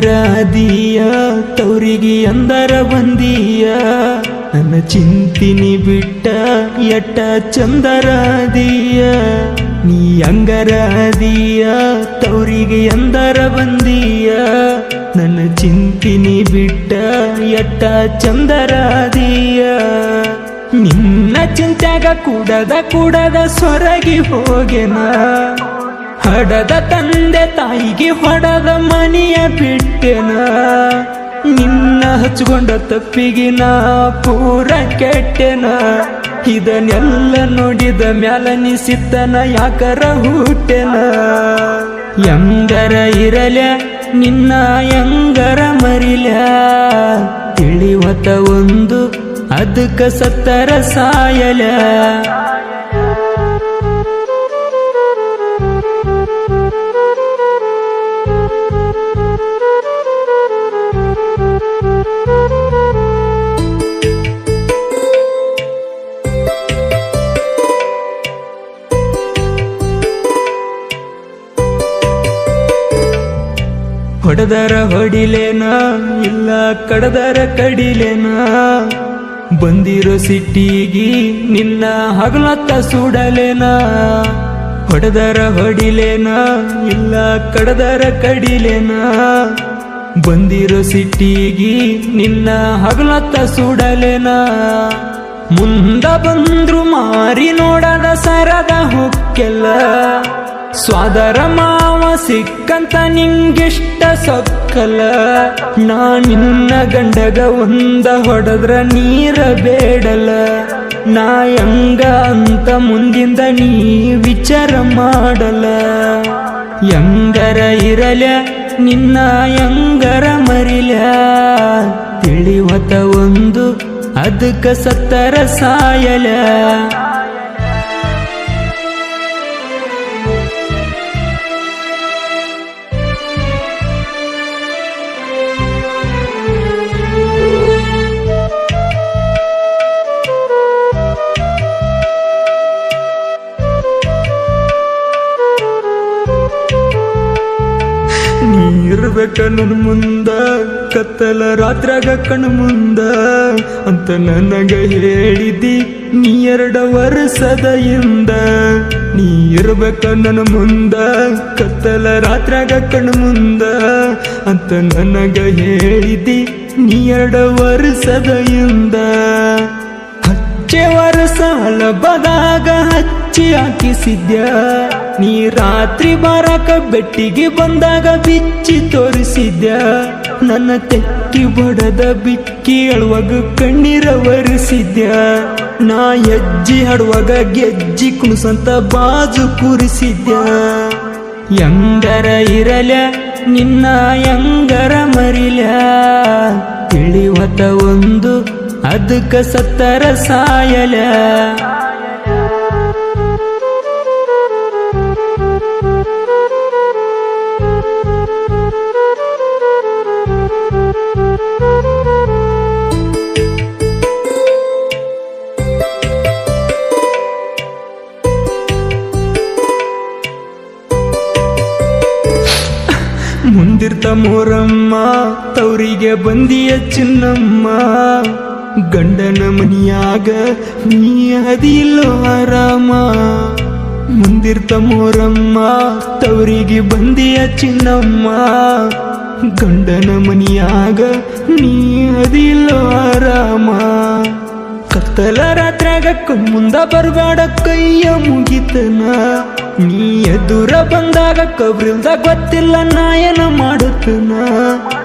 ಅಂಗರ ಅದೀಯ ತವರಿಗೆ ಅಂದರ ಬಂದೀಯ? ನನ್ನ ಚಿಂತಿನಿ ಬಿಟ್ಟ ಎಟ್ಟ ಚಂದರ ಅದೀಯ ನೀ ಅಂಗರ ತೌರಿಗೆ ಅಂದರ ಬಂದೀಯ? ನನ್ನ ಚಿಂತಿನಿ ಬಿಟ್ಟ ಎಟ್ಟ ಚಂದರ ಅದೀಯ ನಿನ್ನ ಚಿಂತ್ಯಾಗ ಕೂಡದ ಕೂಡದ ಸೊರಗಿ ಹೋಗೆನ? ಹಡದ ತಂದೆ ತಾಯಿಗೆ ಹೊಡದ ಮನೆಯ ಬಿಟ್ಟೆನ? ನಿನ್ನ ಹಚ್ಕೊಂಡ ತಪ್ಪಿಗೆ ನಾ ಪೂರ ಕೆಟ್ಟೆನ? ಇದನ್ನೆಲ್ಲ ನೋಡಿದ ಮ್ಯಾಲ ನಿಸಿತ್ತನ ಯಾಕರ ಹುಟ್ಟೆನ? ಎಂಗರ ಇರಲ್ಯ, ನಿನ್ನ ಎಂಗರ ಮರಿಲ್ಯ? ತಿಳಿವತ ಒಂದು, ಅದಕ್ಕ ಸತ್ತರ ಸಾಯಲ ಹೊಡೆದರ ಹೊಡಿಲೇನ, ಇಲ್ಲ ಕಡದರ ಕಡಿಲೇನ? ಬಂದಿರೋ ಸಿಟ್ಟಿಗಿ ನಿನ್ನ ಹಗಲತ್ತ ಸುಡಲೇನ? ಹೊಡೆದರ ಹೊಡಿಲೇನ, ಇಲ್ಲ ಕಡದರ ಕಡಿಲೇನ? ಬಂದಿರೋ ಸಿಟ್ಟಿಗಿ ನಿನ್ನ ಹಗಲತ್ತ ಸುಡಲೇನ? ಮುಂದ ಬಂದ್ರು ಮಾರಿ ನೋಡದ ಸರದ ಹುಕ್ಕೆಲ್ಲ, ಸ್ವಾದರ ಮಾವ ಸಿಕ್ಕಂತ ನಿಂಗಿಷ್ಟ ಸಕ್ಕಲ. ನಾ ನಿನ್ನ ಗಂಡಗ ಒಂದ ಹೊಡೆದ್ರ ನೀರ ಬೇಡಲ. ನಾ ಹೆಂಗ ಅಂತ ಮುಂದಿಂದ ನೀ ವಿಚಾರ ಮಾಡಲ. ಹೆಂಗರ ಇರಲ, ನಿನ್ನ ಹೆಂಗರ ಮರಿಲ. ತಿಳಿವತ ಒಂದು, ಅದಕ್ಕ ಸತ್ತರ ಸಾಯಲ. ಇರ್ಬೇಕ ಮುಂದೆ ಮುಂದ ಕತ್ತಲ ರಾತ್ರಾಗ ಕಣ್ಣು ಮುಂದ. ಅಂತ ನನಗ ಹೇಳಿದಿ, ನೀ ಎರಡ ವರ್ಷದ ಇಂದ ನೀ ಇರ್ಬೇಕ ನನ್ನ ಮುಂದ, ಕತ್ತಲ ರಾತ್ರಾಗ ಕಣ್ಣು ಮುಂದ. ಅಂತ ನನಗ ಹೇಳಿದಿ, ನೀ ಎರಡ ವರ್ಷದ ಇಂದ ಹಚ್ಚೆ ವರ್ಷ ಹಲಬದಾಗ ಹಚ್ಚಿ ಹಾಕಿಸಿದ್ಯ? ನೀ ರಾತ್ರಿ ಬಾರಕ ಬೆಟ್ಟಿಗೆ ಬಂದಾಗ ಬಿಚ್ಚಿ ತೋರಿಸಿದ್ಯ. ನನ್ನ ತೆಕ್ಕಿ ಬಡದ ಬಿಕ್ಕಿ ಅಳುವಾಗ ಕಣ್ಣೀರ ಒರೆಸಿದ್ಯ. ನಾ ಹೆಜ್ಜಿ ಹಾಡುವಾಗ ಗೆಜ್ಜಿ ಕುಣಿಸಂತ ಬಾಜು ಕೂರಿಸಿದ್ಯ. ಎಂಗರ ಇರಲ ನಿನ್ನ ಎಂಗರ ಮರಿಲ ತಿಳಿವತ ಒಂದು, ಅದಕ್ಕ ಸತ್ತರ ಸಾಯಲ ಮುಂದಿರ್ತ ಮೋರಮ್ಮ, ತವರಿಗೆ ಬಂದಿಯ ಚಿನ್ನಮ್ಮ. ಗಂಡನ ಮನಿಯಾಗ ನೀ ಅದಿಲ್ಲೋ ಆರಾಮ. ಮುಂದಿರ್ತ ಮೋರಮ್ಮ, ತವರಿಗೆ ಬಂದಿಯ ಚಿನ್ನಮ್ಮ. ಗಂಡನ ಮನಿಯಾಗ ನೀ ಅದಿಲ್ಲೋ ಆರಾಮ. ಕತ್ತಲ ರಾತ್ರ್ಯಾಗ ಮುಂದ ಬರ್ಬೇಡ ಕೈಯ ಮುಗಿತನ. ನೀ ಎದುರ ಬಂದಾಗ ಕಬ್ರಿಲ್ದ ಗೊತ್ತಿಲ್ಲ ನಾ ಏನ ಮಾಡುತ್ತನ.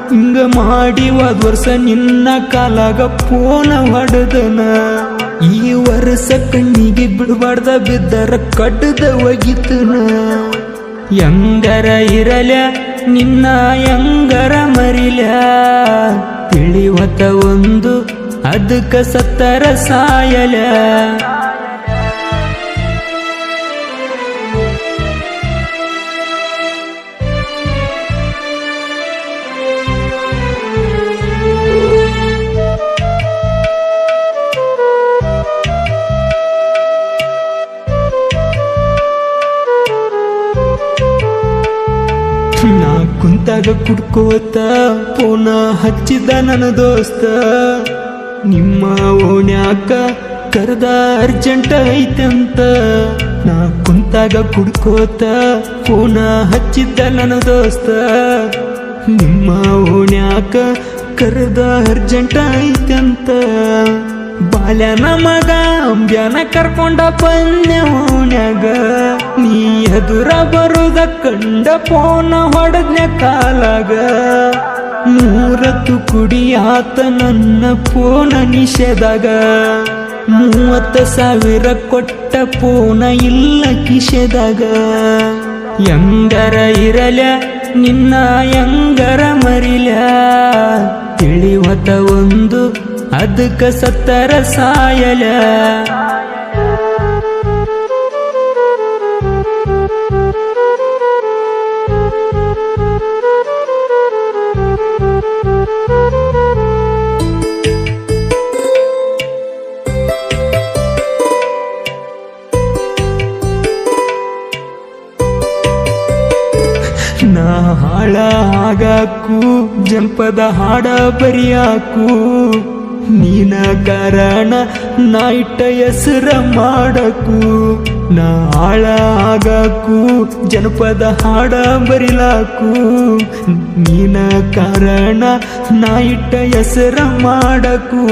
ಹಿಂಗ ಮಾಡಿ ಹೋದ ವರ್ಷ ನಿನ್ನ ಕಾಲಾಗ ಪೋನ ಹೊಡೆದನ. ಈ ವರ್ಷ ಕಣ್ಣಿಗೆ ಬಿಡಬಾರ್ದ, ಬಿದ್ದರ ಕಡ್ದ ಒಗಿತನ. ಎಂಗರ ಇರಲ, ನಿನ್ನ ಎಂಗರ ಮರಿಲ. ತಿಳಿವತ ಒಂದು, ಅದಕ್ಕ ಸತ್ತರ ಸಾಯಲ. ಕುಂತಾಗ ಕುಡ್ಕೋತ ಪೋನ ಹಚ್ಚಿದ್ದ ನನ್ನ ದೋಸ್ತ. ನಿಮ್ಮ ಓಣ್ಯಾಕ ಕರೆದ ಅರ್ಜೆಂಟ್ ಐತಂತ. ನಾ ಕುಂತಾಗ ಕುಡ್ಕೋತ ಪೋನ ಹಚ್ಚಿದ್ದ ನನ್ನ ದೋಸ್ತ. ನಿಮ್ಮ ಓಣ್ಯಾಕ ಕರೆದ ಅರ್ಜೆಂಟ್ ಐತಂತ. ಬಾಲ್ಯನ ನಮಗ ಅಂಬ್ಯಾನ ಕರ್ಕೊಂಡ ಓಣ್ಯಾಗ ನೀ ಎದುರ ಬರುದ ಕಂಡ ಪೋನ ಹೊಡೆದ್ನ ಕಾಲಾಗ. ಮೂರತ್ತು ಕುಡಿಯಾತ ನನ್ನ ಪೋನ ನಿಷೇಧಾಗ. ಮೂವತ್ತು ಸಾವಿರ ಕೊಟ್ಟ ಪೋನ ಇಲ್ಲ ಕಿಶೆದಾಗ ಎಂಗರ ಇರಲ ನಿನ್ನ ಎಂಗರ ಮರಿಲ ತಿಳಿವತ ಒಂದು ಅದಕ್ಕ ಸತ್ತರ ಸಾಯಲ. ನಾ ಹಾಳ ಆಗಾಕು ಜನಪದ ಹಾಡ ಬರಿಯಾಕು. ಕಾರಣ ನೈಟ ಹೆಸರ ಮಾಡಕು, ನಾ ಜನಪದ ಹಾಡ ಬರಿಲಾಕು ನೀನ ಕಾರಣ ನೈಟ ಹೆಸರ ಮಾಡಕು,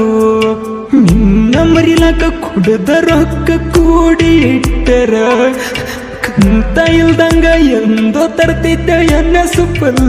ನಿನ್ನ ಮರಿಲಾಕ ಕುಡದ ರೊಕ್ಕ ಕೂಡಿ ಇಟ್ಟರ. ಕಂತ ಇಲ್ದಂಗ ಎಂದೋ ತರ್ತಿದ್ದ ಎನ್ನ ಸುಪ್ಪಲ್